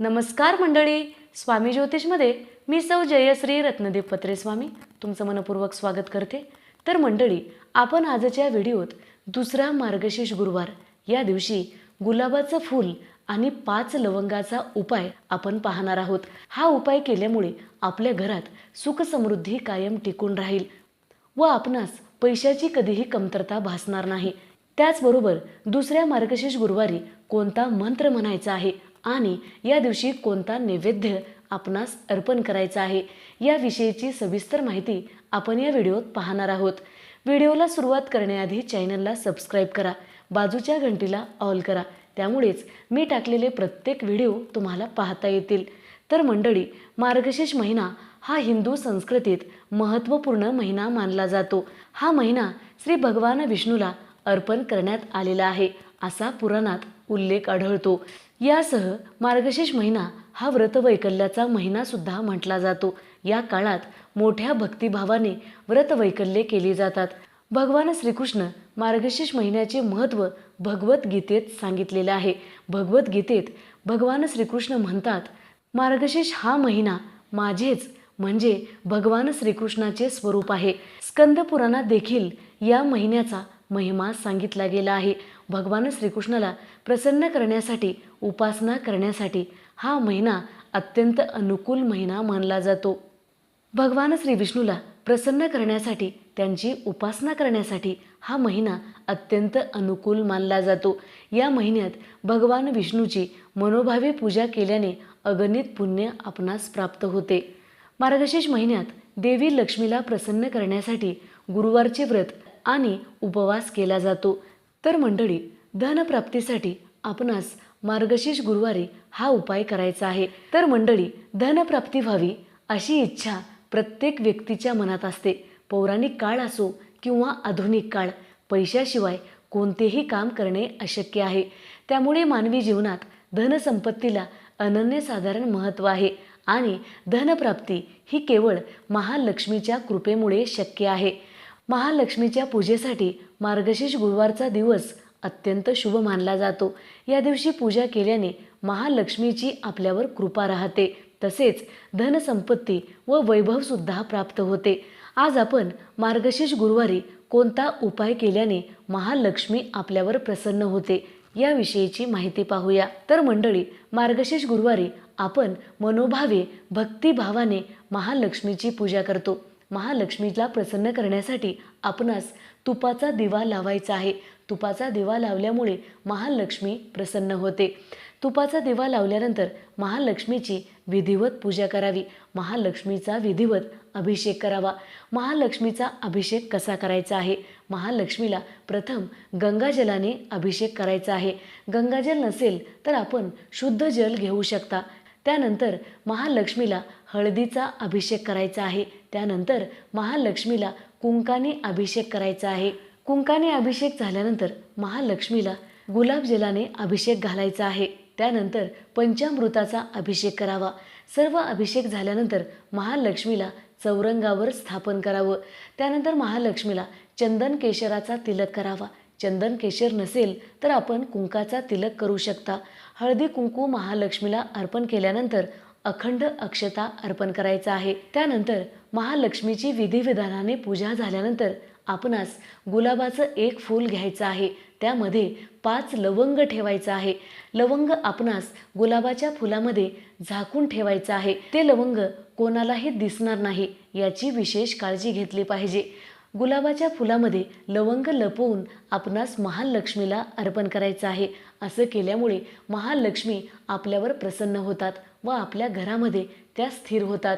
नमस्कार मंडळी स्वामी ज्योतिषमध्ये मी सौ जयश्री रत्नदेव पत्रे स्वामी तुमचं मनपूर्वक स्वागत करते. तर मंडळी आपण आजच्या व्हिडिओत दुसरा मार्गशीर्ष गुरुवार या दिवशी गुलाबाचं फूल आणि पाच लवंगाचा उपाय आपण पाहणार आहोत. हा उपाय केल्यामुळे आपल्या घरात सुखसमृद्धी कायम टिकून राहील व आपणास पैशाची कधीही कमतरता भासणार नाही. त्याचबरोबर दुसऱ्या मार्गशीर्ष गुरुवारी कोणता मंत्र म्हणायचा आहे? आणि या दिवशी कोणता नैवेद्य आपणास अर्पण करायचा आहे याविषयीची सविस्तर माहिती आपण या व्हिडिओत पाहणार आहोत. व्हिडिओला सुरुवात करण्याआधी चॅनलला सबस्क्राईब करा बाजूच्या घंटीला ऑल करा त्यामुळेच मी टाकलेले प्रत्येक व्हिडिओ तुम्हाला पाहता येतील. तर मंडळी मार्गशीर्ष महिना हा हिंदू संस्कृतीत महत्त्वपूर्ण महिना मानला जातो. हा महिना श्री भगवान विष्णूला अर्पण करण्यात आलेला आहे असा पुराणात उल्लेख आढळतो. यासह मार्गशीर्ष महिना हा व्रतवैकल्याचा महिनासुद्धा म्हटला जातो. या काळात मोठ्या भक्तिभावाने व्रतवैकल्ये केली जातात. भगवान श्रीकृष्ण मार्गशीर्ष महिन्याचे महत्त्व भगवद्गीतेत सांगितलेले आहे. भगवद्गीतेत भगवान श्रीकृष्ण म्हणतात मार्गशीर्ष हा महिना माझेच म्हणजे भगवान श्रीकृष्णाचे स्वरूप आहे. स्कंद पुराणात देखील या महिन्याचा महिमा सांगितला गेला आहे. भगवान श्रीकृष्णाला प्रसन्न करण्यासाठी उपासना करण्यासाठी हा महिना अत्यंत अनुकूल महिना मानला जातो. भगवान श्री विष्णूला प्रसन्न करण्यासाठी त्यांची उपासना करण्यासाठी हा महिना अत्यंत अनुकूल मानला जातो. या महिन्यात भगवान विष्णूची मनोभावे पूजा केल्याने अगणित पुण्य आपणास प्राप्त होते. मार्गशीर्ष महिन्यात देवी लक्ष्मीला प्रसन्न करण्यासाठी गुरुवारचे व्रत आणि उपवास केला जातो. तर मंडळी धनप्राप्तीसाठी आपणास मार्गशीर्ष गुरुवारी हा उपाय करायचा आहे. तर मंडळी धनप्राप्ती व्हावी अशी इच्छा प्रत्येक व्यक्तीच्या मनात असते. पौराणिक काळ असो किंवा आधुनिक काळ पैशाशिवाय कोणतेही काम करणे अशक्य आहे. त्यामुळे मानवी जीवनात धनसंपत्तीला अनन्यसाधारण महत्त्व आहे आणि धनप्राप्ती ही केवळ महालक्ष्मीच्या कृपेमुळे शक्य आहे. महालक्ष्मीच्या पूजेसाठी मार्गशीर्ष गुरुवारचा दिवस अत्यंत शुभ मानला जातो. या दिवशी पूजा केल्याने महालक्ष्मीची आपल्यावर कृपा राहते. तसेच धनसंपत्ती व वैभवसुद्धा प्राप्त होते. आज आपण मार्गशीर्ष गुरुवारी कोणता उपाय केल्याने महालक्ष्मी आपल्यावर प्रसन्न होते याविषयीची माहिती पाहूया. तर मंडळी मार्गशीर्ष गुरुवारी आपण मनोभावे भक्तिभावाने महालक्ष्मीची पूजा करतो. महालक्ष्मीला प्रसन्न करण्यासाठी आपणास तुपाचा दिवा लावायचा आहे. तुपाचा दिवा लावल्यामुळे महालक्ष्मी प्रसन्न होते. तुपाचा दिवा लावल्यानंतर महालक्ष्मीची विधिवत पूजा करावी. महालक्ष्मीचा विधिवत अभिषेक करावा. महालक्ष्मीचा अभिषेक कसा करायचा आहे? महालक्ष्मीला प्रथम गंगाजलाने अभिषेक करायचा आहे. गंगाजल नसेल तर आपण शुद्ध जल घेऊ शकता. त्यानंतर महालक्ष्मीला हळदीचा अभिषेक करायचा आहे. त्यानंतर महालक्ष्मीला कुंकाने अभिषेक करायचा आहे. कुंकाने अभिषेक झाल्यानंतर महालक्ष्मीला गुलाबजलाने अभिषेक घालायचा आहे. त्यानंतर पंचामृताचा अभिषेक करावा. सर्व अभिषेक झाल्यानंतर महालक्ष्मीला चौरंगावर स्थापन करावं. त्यानंतर महालक्ष्मीला चंदन केशराचा तिलक करावा. चंदन केशर नसेल तर आपण कुंकाचा तिलक करू शकता. हळदी कुंकू महालक्ष्मीला अर्पण केल्यानंतर अखंड अक्षता अर्पण करायचा आहे. त्यानंतर महालक्ष्मीची विधिविधानाने पूजा झाल्यानंतर आपणास गुलाबाचं एक फूल घ्यायचं आहे. त्यामध्ये पाच लवंग ठेवायचं आहे. लवंग आपणास गुलाबाच्या फुलामध्ये झाकून ठेवायचं आहे. ते लवंग कोणालाही दिसणार नाही याची विशेष काळजी घेतली पाहिजे. गुलाबाच्या फुलामध्ये लवंग लपवून आपणास महालक्ष्मीला अर्पण करायचं आहे. असं केल्यामुळे महालक्ष्मी आपल्यावर प्रसन्न होतात. व आपल्या घरामध्ये त्या स्थिर होतात.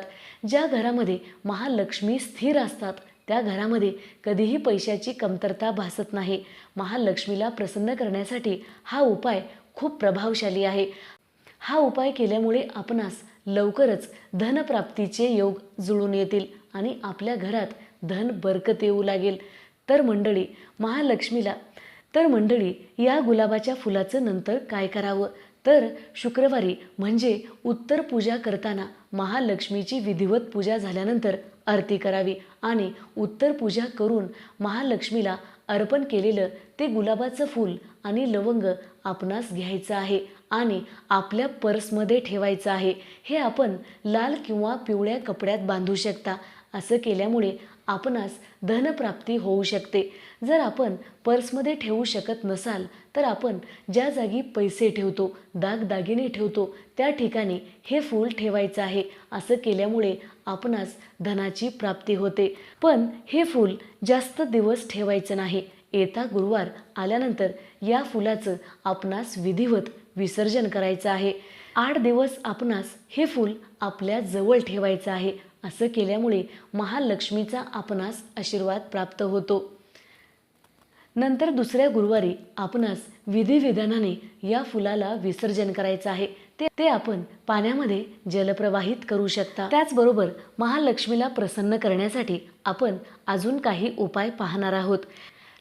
ज्या घरामध्ये महालक्ष्मी स्थिर असतात त्या घरामध्ये कधीही पैशाची कमतरता भासत नाही. महालक्ष्मीला प्रसन्न करण्यासाठी हा उपाय खूप प्रभावशाली आहे. हा उपाय केल्यामुळे आपणास लवकरच धनप्राप्तीचे योग जुळून येतील आणि आपल्या घरात धन बरकत येऊ लागेल. तर मंडळी महालक्ष्मीला तर मंडळी या गुलाबाच्या फुलाचं नंतर काय करावं? तर शुक्रवारी म्हणजे उत्तर पूजा करताना महालक्ष्मीची विधिवत पूजा झाल्यानंतर आरती करावी आणि उत्तर पूजा करून महालक्ष्मीला अर्पण केलेलं ते गुलाबाचं फूल आणि लवंग आपणास घ्यायचं आहे आणि आपल्या पर्समध्ये ठेवायचं आहे. हे आपण लाल किंवा पिवळ्या कपड्यात बांधू शकता. असं केल्यामुळे आपणास धनप्राप्ती होऊ शकते. जर आपण पर्समध्ये ठेवू शकत नसाल तर आपण ज्या जागी पैसे ठेवतो दागदागिने ठेवतो त्या ठिकाणी हे फूल ठेवायचं आहे असं केल्यामुळे आपणास धनाची प्राप्ती होते. पण हे फूल जास्त दिवस ठेवायचं नाही. येता गुरुवार आल्यानंतर या फुलाचं आपणास विधिवत विसर्जन करायचं आहे. आठ दिवस आपणास हे फूल आपल्या जवळ ठेवायचं आहे. असं केल्यामुळे महालक्ष्मीचा आपणास आशीर्वाद प्राप्त होतो. नंतर दुसऱ्या गुरुवारी आपणास विधिविधानाने या फुलाला विसर्जन करायचं आहे. ते ते आपण पाण्यामध्ये जलप्रवाहित करू शकता. त्याचबरोबर महालक्ष्मीला प्रसन्न करण्यासाठी आपण अजून काही उपाय पाहणार आहोत.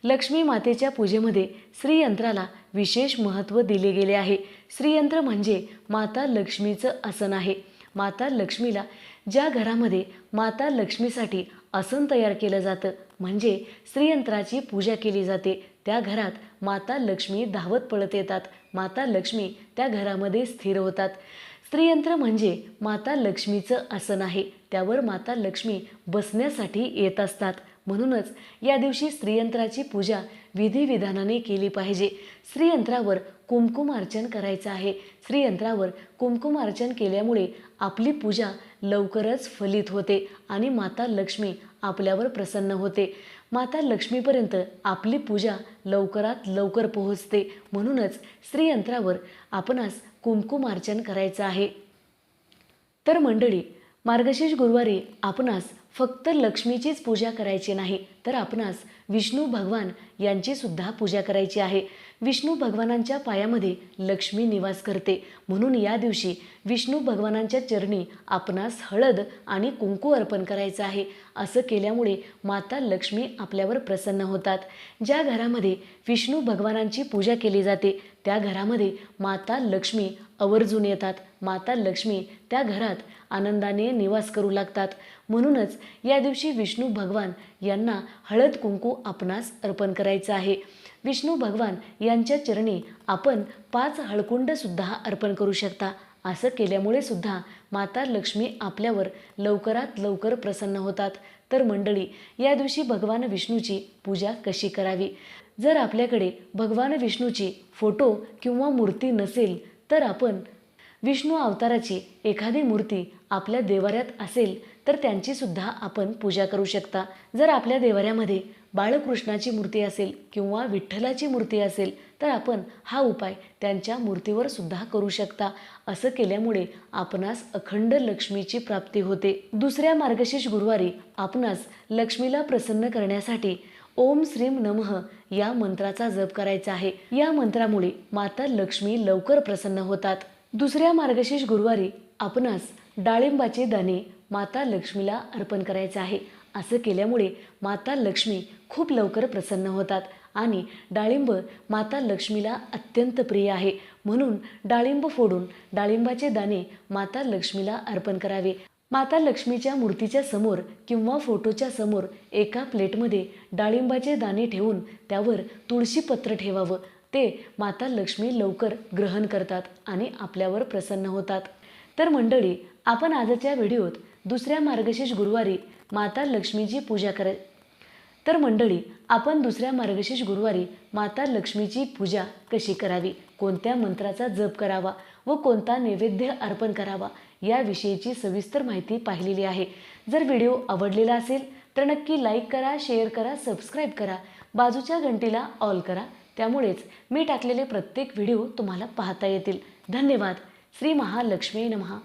लक्ष्मी मातेच्या पूजेमध्ये श्रीयंत्राला विशेष महत्त्व दिले गेले आहे. श्रीयंत्र म्हणजे माता लक्ष्मीचं आसन आहे. माता लक्ष्मीला ज्या घरामध्ये माता लक्ष्मीसाठी आसन तयार केलं जातं म्हणजे श्रीयंत्राची पूजा केली जाते त्या घरात माता लक्ष्मी धावत पळत येतात. माता लक्ष्मी त्या घरामध्ये स्थिर होतात. स्त्रीयंत्र म्हणजे माता लक्ष्मीचं आसन आहे. त्यावर माता लक्ष्मी बसण्यासाठी येत असतात. म्हणूनच या दिवशी स्त्रीयंत्राची पूजा विधिविधानाने केली पाहिजे. स्त्रीयंत्रावर कुमकुम अर्चन करायचं आहे. स्त्रीयंत्रावर कुमकुम अर्चन केल्यामुळे आपली पूजा लवकरच फलित होते आणि माता लक्ष्मी आपल्यावर प्रसन्न होते. माता लक्ष्मीपर्यंत आपली पूजा लवकरात लवकर पोहोचते. म्हणूनच स्त्रीयंत्रावर आपणास कुमकुम अर्चन करायचं आहे. तर मंडळी मार्गशीर्ष गुरुवारी आपणास फक्त लक्ष्मीचीच पूजा करायची नाही तर आपणास विष्णू भगवान यांची सुद्धा पूजा करायची आहे. विष्णू भगवानांच्या पायामध्ये लक्ष्मी निवास करते. म्हणून या दिवशी विष्णू भगवानांच्या चरणी आपणास हळद आणि कुंकू अर्पण करायचं आहे. असं केल्यामुळे माता लक्ष्मी आपल्यावर प्रसन्न होतात. ज्या घरामध्ये विष्णू भगवानांची पूजा केली जाते त्या घरामध्ये माता लक्ष्मी आवर्जून येतात. माता लक्ष्मी त्या घरात आनंदाने निवास करू लागतात. म्हणूनच या दिवशी विष्णू भगवान यांना हळद कुंकू आपणास अर्पण करायचं आहे. विष्णू भगवान यांच्या चरणी आपण पाच हळकुंडसुद्धा अर्पण करू शकता. असं केल्यामुळे सुद्धा माता लक्ष्मी आपल्यावर लवकरात लवकर प्रसन्न होतात. तर मंडळी या दिवशी भगवान विष्णूची पूजा कशी करावी? जर आपल्याकडे भगवान विष्णूची फोटो किंवा मूर्ती नसेल तर आपण विष्णू अवताराची एखादी मूर्ती आपल्या देवाऱ्यात असेल तर त्यांची सुद्धा आपण पूजा करू शकता. जर आपल्या देवाऱ्यामध्ये बाळकृष्णाची मूर्ती असेल किंवा विठ्ठलाची मूर्ती असेल तर आपण हा उपाय त्यांच्या मूर्तीवर सुद्धा करू शकता. असं केल्यामुळे आपणास अखंड लक्ष्मीची प्राप्ती होते. दुसऱ्या मार्गशीर्ष गुरुवारी आपणास लक्ष्मीला प्रसन्न करण्यासाठी ओम श्रीम नमः. या मंत्राचा जप करायचा आहे. या मंत्रामुळे माता लक्ष्मी लवकर प्रसन्न होतात. दुसऱ्या मार्गशीर्ष गुरुवारी आपणास डाळिंबाचे दाणे माता लक्ष्मीला अर्पण करायचे आहे. असं केल्यामुळे माता लक्ष्मी खूप लवकर प्रसन्न होतात आणि डाळिंब माता लक्ष्मीला अत्यंत प्रिय आहे. म्हणून डाळिंब फोडून डाळिंबाचे दाणे माता लक्ष्मीला अर्पण करावे. माता लक्ष्मीच्या मूर्तीच्या समोर किंवा फोटोच्या समोर एका प्लेटमध्ये डाळिंबाचे दाणे ठेवून त्यावर तुळशीपत्र ठेवावं. ते माता लक्ष्मी लवकर ग्रहण करतात आणि आपल्यावर प्रसन्न होतात. तर मंडळी आपण आजच्या व्हिडिओत दुसऱ्या मार्गशीर्ष गुरुवारी माता लक्ष्मीची पूजा कराय तर मंडळी आपण दुसऱ्या मार्गशीर्ष गुरुवारी माता लक्ष्मीची पूजा कशी करावी? कोणत्या मंत्राचा जप करावा? व कोणता नैवेद्य अर्पण करावा याविषयीची सविस्तर माहिती पाहिलेली आहे. जर व्हिडिओ आवडलेला असेल तर नक्की लाईक करा शेअर करा सबस्क्राईब करा. बाजूच्या घंटीला ऑल करा. त्यामुळेच मी टाकलेले प्रत्येक व्हिडिओ तुम्हाला पाहता येतील. धन्यवाद. श्री महालक्ष्मी नमहा